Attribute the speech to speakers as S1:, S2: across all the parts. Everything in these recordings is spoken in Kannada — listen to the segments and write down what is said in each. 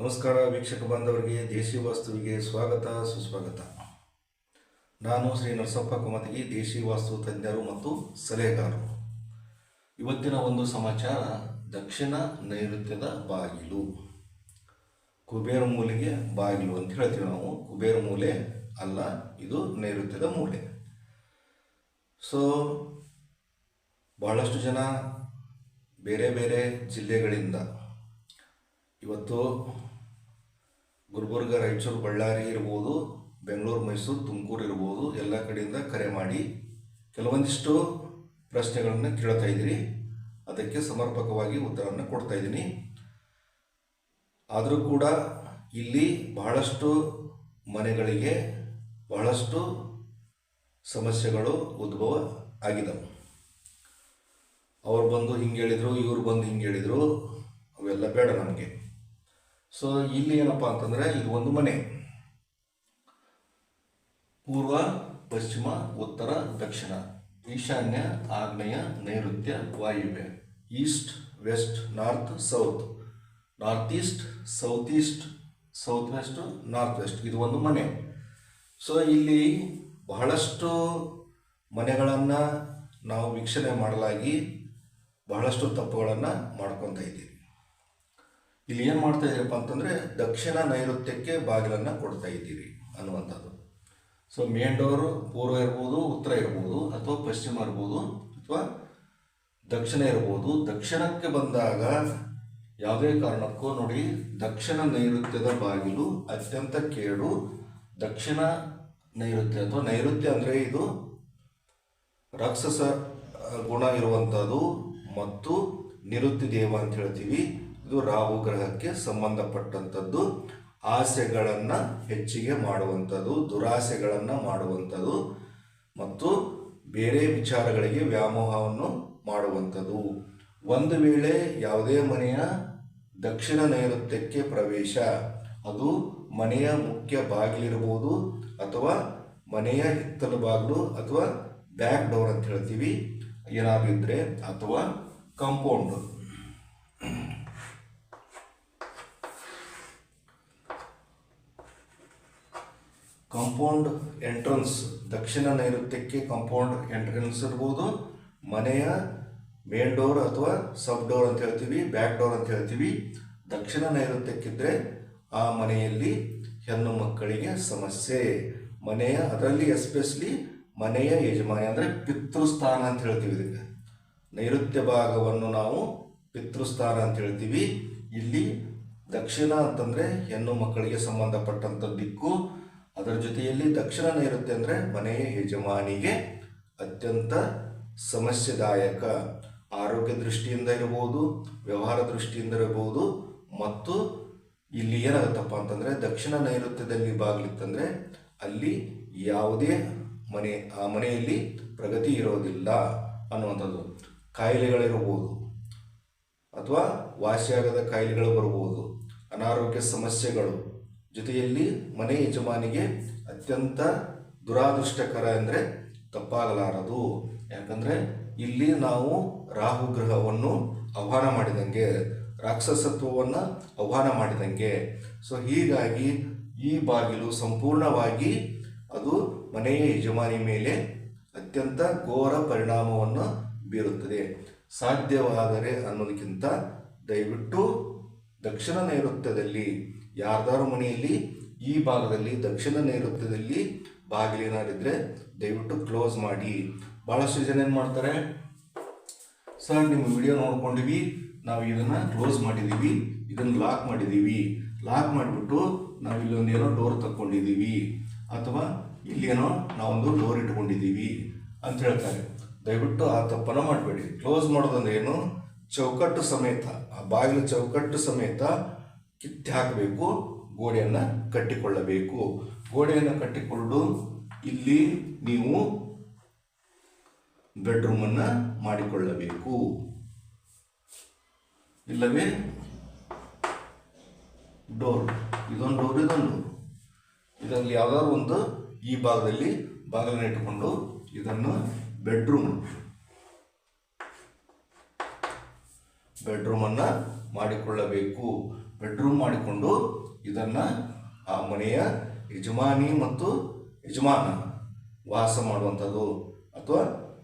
S1: ನಮಸ್ಕಾರ ವೀಕ್ಷಕ ಬಾಂಧವರಿಗೆ ದೇಶಿ ವಾಸ್ತುವಿಗೆ ಸ್ವಾಗತ, ಸುಸ್ವಾಗತ. ನಾನು ಶ್ರೀ ನರಸಪ್ಪ ಕುಮತಿಗೆ ದೇಶಿ ವಾಸ್ತು ತಜ್ಞರು ಮತ್ತು ಸಲಹೆಗಾರರು. ಇವತ್ತಿನ ಒಂದು ಸಮಾಚಾರ, ದಕ್ಷಿಣ ನೈಋತ್ಯದ ಬಾಗಿಲು. ಕುಬೇರ ಮೂಲೆಗೆ ಬಾಗಿಲು ಅಂತ ಹೇಳ್ತೀವಿ ನಾವು. ಕುಬೇರ ಮೂಲೆ ಅಲ್ಲ, ಇದು ನೈಋತ್ಯದ ಮೂಲೆ. ಸೊ ಬಹಳಷ್ಟು ಜನ ಬೇರೆ ಬೇರೆ ಜಿಲ್ಲೆಗಳಿಂದ ಇವತ್ತು ಗುಲ್ಬರ್ಗ, ರಾಯಚೂರು, ಬಳ್ಳಾರಿ ಇರ್ಬೋದು, ಬೆಂಗಳೂರು, ಮೈಸೂರು, ತುಮಕೂರು ಇರ್ಬೋದು, ಎಲ್ಲ ಕಡೆಯಿಂದ ಕರೆ ಮಾಡಿ ಕೆಲವೊಂದಿಷ್ಟು ಪ್ರಶ್ನೆಗಳನ್ನು ಕೇಳ್ತಾ ಇದ್ದೀರಿ. ಅದಕ್ಕೆ ಸಮರ್ಪಕವಾಗಿ ಉತ್ತರವನ್ನು ಕೊಡ್ತಾ ಇದ್ದೀನಿ. ಆದರೂ ಕೂಡ ಇಲ್ಲಿ ಬಹಳಷ್ಟು ಮನೆಗಳಿಗೆ ಬಹಳಷ್ಟು ಸಮಸ್ಯೆಗಳು ಉದ್ಭವ ಆಗಿದವು. ಅವ್ರು ಬಂದು ಹಿಂಗೆ ಹೇಳಿದರು, ಇವರು ಬಂದು ಹಿಂಗೆ ಹೇಳಿದರು, ಅವೆಲ್ಲ ಬೇಡ ನಮಗೆ. ಸೊ ಇಲ್ಲಿ ಏನಪ್ಪ ಅಂತಂದರೆ ಇದು ಒಂದು ಮನೆ. ಪೂರ್ವ, ಪಶ್ಚಿಮ, ಉತ್ತರ, ದಕ್ಷಿಣ. ಈಶಾನ್ಯ, ಆಗ್ನೇಯ, ನೈಋತ್ಯ, ವಾಯುವ್ಯ. East, west, north, south. North east, south east. South west, north west. ಇದು ಒಂದು ಮನೆ. ಸೊ ಇಲ್ಲಿ ಬಹಳಷ್ಟು ಮನೆಗಳನ್ನು ನಾವು ವೀಕ್ಷಣೆ ಮಾಡಲಾಗಿ ಬಹಳಷ್ಟು ತಪ್ಪುಗಳನ್ನು ಮಾಡ್ಕೊತಾ ಇದ್ದೀವಿ. ಇಲ್ಲಿ ಏನು ಮಾಡ್ತಾ ಇದ್ದೀರಪ್ಪ ಅಂತಂದರೆ ದಕ್ಷಿಣ ನೈಋತ್ಯಕ್ಕೆ ಬಾಗಿಲನ್ನು ಕೊಡ್ತಾ ಇದ್ದೀರಿ ಅನ್ನುವಂಥದ್ದು. ಸೊ ಮೇನ್ ಡೋರು ಪೂರ್ವ ಇರ್ಬೋದು, ಉತ್ತರ ಇರ್ಬೋದು, ಅಥವಾ ಪಶ್ಚಿಮ ಇರ್ಬೋದು, ಅಥವಾ ದಕ್ಷಿಣ ಇರ್ಬೋದು, ದಕ್ಷಿಣಕ್ಕೆ ಬಂದಾಗ ಯಾವುದೇ ಕಾರಣಕ್ಕೂ ನೋಡಿ ದಕ್ಷಿಣ ನೈಋತ್ಯದ ಬಾಗಿಲು ಅತ್ಯಂತ ಕೇಡು. ದಕ್ಷಿಣ ನೈಋತ್ಯ ಅಥವಾ ನೈಋತ್ಯ ಅಂದರೆ ಇದು ರಾಕ್ಷಸ ಗುಣ ಇರುವಂಥದ್ದು ಮತ್ತು ನಿರುತ್ತಿ ದೇವ ಅಂತ ಹೇಳ್ತೀವಿ. ಇದು ರಾಹು ಗ್ರಹಕ್ಕೆ ಸಂಬಂಧಪಟ್ಟಂಥದ್ದು. ಆಸೆಗಳನ್ನು ಹೆಚ್ಚಿಗೆ ಮಾಡುವಂಥದ್ದು, ದುರಾಸೆಗಳನ್ನು ಮಾಡುವಂಥದ್ದು ಮತ್ತು ಬೇರೆ ವಿಚಾರಗಳಿಗೆ ವ್ಯಾಮೋಹವನ್ನು ಮಾಡುವಂಥದ್ದು. ಒಂದು ವೇಳೆ ಯಾವುದೇ ಮನೆಯ ದಕ್ಷಿಣ ನೈಋತ್ಯಕ್ಕೆ ಪ್ರವೇಶ, ಅದು ಮನೆಯ ಮುಖ್ಯ ಬಾಗಿಲಿರ್ಬೋದು ಅಥವಾ ಮನೆಯ ಹಿತ್ತಲು ಬಾಗಿಲು ಅಥವಾ ಬ್ಯಾಕ್ ಡೋರ್ ಅಂತ ಹೇಳ್ತೀವಿ. ಏನಾದ್ರು ಇದ್ರೆ ಅಥವಾ ಕಾಂಪೌಂಡ್. ಕಾಂಪೌಂಡ್ ಎಂಟ್ರನ್ಸ್, ದಕ್ಷಿಣ ನೈಋತ್ಯಕ್ಕೆ ಕಾಂಪೌಂಡ್ ಎಂಟ್ರನ್ಸ್ ಇರ್ಬೋದು, ಮನೆಯ ಮೇನ್ ಡೋರ್ ಅಥವಾ ಸಬ್ ಡೋರ್ ಅಂತ ಹೇಳ್ತೀವಿ, ಬ್ಯಾಕ್ ಡೋರ್ ಅಂತ ಹೇಳ್ತೀವಿ. ದಕ್ಷಿಣ ನೈಋತ್ಯಕ್ಕಿದ್ರೆ ಆ ಮನೆಯಲ್ಲಿ ಹೆಣ್ಣು ಮಕ್ಕಳಿಗೆ ಸಮಸ್ಯೆ. ಮನೆಯ, ಅದರಲ್ಲಿ ಎಸ್ಪೆಷಲಿ ಮನೆಯ ಯಜಮಾನಿ ಅಂದರೆ ಪಿತೃಸ್ಥಾನ ಅಂತ ಹೇಳ್ತೀವಿ ಇದಕ್ಕೆ. ನೈಋತ್ಯ ಭಾಗವನ್ನು ನಾವು ಪಿತೃಸ್ಥಾನ ಅಂತ ಹೇಳ್ತೀವಿ. ಇಲ್ಲಿ ದಕ್ಷಿಣ ಅಂತಂದರೆ ಹೆಣ್ಣು ಮಕ್ಕಳಿಗೆ ಸಂಬಂಧಪಟ್ಟಂಥ ದಿಕ್ಕು ಅದರ ಜೊತೆಯಲ್ಲಿ ದಕ್ಷಿಣ ನೈಋತ್ಯ ಅಂದರೆ ಮನೆಯ ಯಜಮಾನಿಗೆ ಅತ್ಯಂತ ಸಮಸ್ಯೆದಾಯಕ ಆರೋಗ್ಯ ದೃಷ್ಟಿಯಿಂದ ಇರಬಹುದು, ವ್ಯವಹಾರ ದೃಷ್ಟಿಯಿಂದ ಇರಬಹುದು, ಮತ್ತು ಇಲ್ಲಿ ಏನಾಗುತ್ತಪ್ಪ ಅಂತಂದರೆ ದಕ್ಷಿಣ ನೈಋತ್ಯದಲ್ಲಿ ಬಾಗಿಲಿತ್ತಂದರೆ ಅಲ್ಲಿ ಯಾವುದೇ ಮನೆ, ಆ ಮನೆಯಲ್ಲಿ ಪ್ರಗತಿ ಇರೋದಿಲ್ಲ ಅನ್ನುವಂಥದ್ದು. ಕಾಯಿಲೆಗಳಿರಬಹುದು ಅಥವಾ ವಾಸಿಯಾಗದ ಕಾಯಿಲೆಗಳು ಬರಬಹುದು, ಅನಾರೋಗ್ಯ ಸಮಸ್ಯೆಗಳು. ಜೊತೆಯಲ್ಲಿ ಮನೆ ಯಜಮಾನಿಗೆ ಅತ್ಯಂತ ದುರಾದೃಷ್ಟಕರ ಅಂದರೆ ತಪ್ಪಾಗಲಾರದು. ಯಾಕಂದರೆ ಇಲ್ಲಿ ನಾವು ರಾಹು ಗ್ರಹವನ್ನು ಆಹ್ವಾನ ಮಾಡಿದಂಗೆ, ರಾಕ್ಷಸತ್ವವನ್ನು ಆಹ್ವಾನ ಮಾಡಿದಂಗೆ. ಸೊ ಹೀಗಾಗಿ ಈ ಬಾಗಿಲು ಸಂಪೂರ್ಣವಾಗಿ ಅದು ಮನೆಯ ಯಜಮಾನಿ ಮೇಲೆ ಅತ್ಯಂತ ಘೋರ ಪರಿಣಾಮವನ್ನು ಬೀರುತ್ತದೆ. ಸಾಧ್ಯವಾದರೆ ಅನ್ನೋದಕ್ಕಿಂತ ದಯವಿಟ್ಟು ದಕ್ಷಿಣ ನೈಋತ್ಯದಲ್ಲಿ ಯಾರ್ದಾರು ಮನೆಯಲ್ಲಿ ಈ ಭಾಗದಲ್ಲಿ, ದಕ್ಷಿಣ ನೈಋತ್ಯದಲ್ಲಿ ಬಾಗಿಲೇನಾರಿದ್ರೆ ದಯವಿಟ್ಟು ಕ್ಲೋಸ್ ಮಾಡಿ. ಭಾಳಷ್ಟು ಜನ ಏನು ಮಾಡ್ತಾರೆ? ಸರ್, ನಿಮ್ಮ ವಿಡಿಯೋ ನೋಡ್ಕೊಂಡಿವಿ. ನಾವು ಇದನ್ನು ಕ್ಲೋಸ್ ಮಾಡಿದ್ದೀವಿ ಇದನ್ನು ಲಾಕ್ ಮಾಡಿದ್ದೀವಿ ಲಾಕ್ ಮಾಡಿಬಿಟ್ಟು ನಾವು ಇಲ್ಲೊಂದು ಏನೋ ಡೋರ್ ತಕ್ಕೊಂಡಿದ್ದೀವಿ ಅಥವಾ ಇಲ್ಲೇನೋ ನಾವೊಂದು ಡೋರ್ ಇಟ್ಕೊಂಡಿದ್ದೀವಿ ಅಂತ ಹೇಳ್ತಾರೆ. ದಯವಿಟ್ಟು ಆ ತಪ್ಪನ್ನು ಮಾಡಬೇಡಿ. ಕ್ಲೋಸ್ ಮಾಡೋದಂದ್ರೆ ಏನು? ಚೌಕಟ್ಟು ಸಮೇತ, ಆ ಬಾಗಿಲು ಚೌಕಟ್ಟು ಸಮೇತ ಕಿತ್ತಿ ಹಾಕಬೇಕು, ಗೋಡೆಯನ್ನು ಕಟ್ಟಿಕೊಳ್ಳಬೇಕು. ಗೋಡೆಯನ್ನು ಕಟ್ಟಿಕೊಂಡು ಇಲ್ಲಿ ನೀವು ಬೆಡ್ರೂಮನ್ನು ಮಾಡಿಕೊಳ್ಳಬೇಕು. ಇಲ್ಲವೇ? ಡೋರ್ ಇದೊಂದು ಡೋರ್ ಇದೊಂದು. ಡೋರ್ ಇದರಲ್ಲಿ ಯಾವ್ದಾದ್ರು ಒಂದು ಈ ಭಾಗದಲ್ಲಿ ಬಾಗಿಲನ್ನು ಇಟ್ಟುಕೊಂಡು ಇದನ್ನು ಬೆಡ್ರೂಮ್ ಬೆಡ್ರೂಮನ್ನು ಮಾಡಿಕೊಳ್ಳಬೇಕು. ಬೆಡ್ರೂಮ್ ಮಾಡಿಕೊಂಡು ಇದನ್ನು ಆ ಮನೆಯ ಯಜಮಾನಿ ಮತ್ತು ಯಜಮಾನ ವಾಸ ಮಾಡುವಂಥದ್ದು ಅಥವಾ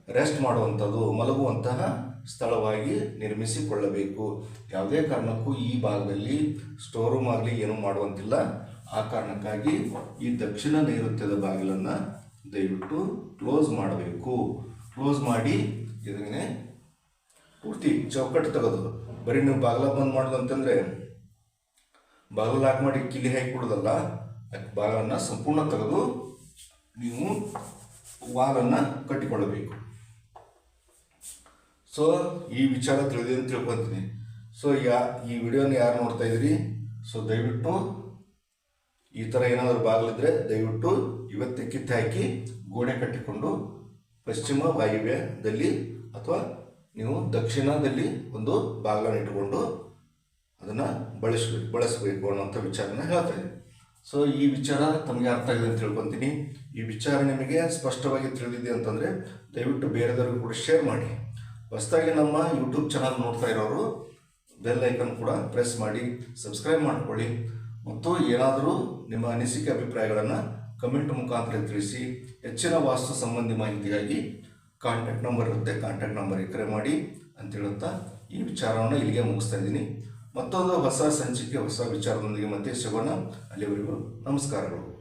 S1: ರೆಸ್ಟ್ ಮಾಡುವಂಥದ್ದು, ಮಲಗುವಂತಹ ಸ್ಥಳವಾಗಿ ನಿರ್ಮಿಸಿಕೊಳ್ಳಬೇಕು. ಯಾವುದೇ ಕಾರಣಕ್ಕೂ ಈ ಭಾಗದಲ್ಲಿ ಸ್ಟೋರ್ ರೂಮ್ ಆಗಲಿ ಏನೂ ಮಾಡುವಂತಿಲ್ಲ. ಆ ಕಾರಣಕ್ಕಾಗಿ ಈ ದಕ್ಷಿಣ ನೈಋತ್ಯದ ಬಾಗಿಲನ್ನು ದಯವಿಟ್ಟು ಕ್ಲೋಸ್ ಮಾಡಬೇಕು. ಕ್ಲೋಸ್ ಮಾಡಿ ಇದನ್ನೇ ಪೂರ್ತಿ ಚೌಕಟ್ಟು ತೆಗೆದು. ಬರೀ ನೀವು ಬಾಗಿಲ ಬಂದ್ ಮಾಡೋದು ಅಂತಂದರೆ ಬಾಗಿಲು ಲಾಕ್ ಮಾಡಿ ಕಿಲಿ ಹಾಕಿ ಕೊಡೋದಲ್ಲ ಬಾಗಲನ್ನು ಸಂಪೂರ್ಣ ತೆಗೆದು ನೀವು ವಾಲನ್ನು ಕಟ್ಟಿಕೊಳ್ಳಬೇಕು. ಸೊ ಈ ವಿಚಾರ ತಿಳಿದಿದೆ ಅಂತ ತಿಳ್ಕೊತೀನಿ ಸೊ ಯಾ ಈ ವಿಡಿಯೋನ ಯಾರು ನೋಡ್ತಾ ಇದ್ದೀರಿ? ಸೊ ದಯವಿಟ್ಟು ಈ ಥರ ಏನಾದರೂ ಬಾಗಿಲಿದ್ರೆ ದಯವಿಟ್ಟು ಇವತ್ತೇ ಕಿತ್ತು ಹಾಕಿ ಗೋಡೆ ಕಟ್ಟಿಕೊಂಡು ಪಶ್ಚಿಮ ವಾಯುವ್ಯದಲ್ಲಿ ಅಥವಾ ನೀವು ದಕ್ಷಿಣದಲ್ಲಿ ಒಂದು ಬಾಗಿಲನ್ನು ಇಟ್ಟುಕೊಂಡು ಅದನ್ನು ಬಳಸಬೇಕು ಬಳಸಬೇಕು ಅನ್ನೋಂಥ ವಿಚಾರನ ಹೇಳ್ತಾ ಸೊ ಈ ವಿಚಾರ ತಮಗೆ ಅರ್ಥ ಆಗಿದೆ ಅಂತ ತಿಳ್ಕೊತೀನಿ. ಈ ವಿಚಾರ ನಿಮಗೆ ಸ್ಪಷ್ಟವಾಗಿ ತಿಳಿದಿದೆ ಅಂತಂದರೆ ದಯವಿಟ್ಟು ಬೇರೆದವ್ರಿಗೂ ಕೂಡ ಶೇರ್ ಮಾಡಿ. ಹೊಸದಾಗಿ ನಮ್ಮ ಯೂಟ್ಯೂಬ್ ಚಾನಲ್ ನೋಡ್ತಾ ಇರೋರು ಬೆಲ್ ಐಕನ್ ಕೂಡ ಪ್ರೆಸ್ ಮಾಡಿ ಸಬ್ಸ್ಕ್ರೈಬ್ ಮಾಡಿಕೊಳ್ಳಿ. ಮತ್ತು ಏನಾದರೂ ನಿಮ್ಮ ಅನಿಸಿಕೆ ಅಭಿಪ್ರಾಯಗಳನ್ನು ಕಮೆಂಟ್ ಮುಖಾಂತರ ತಿಳಿಸಿ, ಹೆಚ್ಚಿನ ವಾಸ್ತು ಸಂಬಂಧಿ ಮಾಹಿತಿಗಾಗಿ ಕಾಂಟ್ಯಾಕ್ಟ್ ನಂಬರ್ ಇರುತ್ತೆ. ಕಾಂಟ್ಯಾಕ್ಟ್ ನಂಬರ್ ಕರೆ ಮಾಡಿ ಅಂತ ಹೇಳುತ್ತಾ ಈ ವಿಚಾರವನ್ನು ಇಲ್ಲಿಗೆ ಮುಗಿಸ್ತಾ ಇದ್ದೀನಿ. ಮತ್ತೊಂದು ಹೊಸ ಸಂಚಿಕೆ ಹೊಸ ವಿಚಾರದೊಂದಿಗೆ ಮತ್ತೆ ಸಿಗೋಣ. ಅಲ್ಲಿವರೆಗೂ ನಮಸ್ಕಾರಗಳು.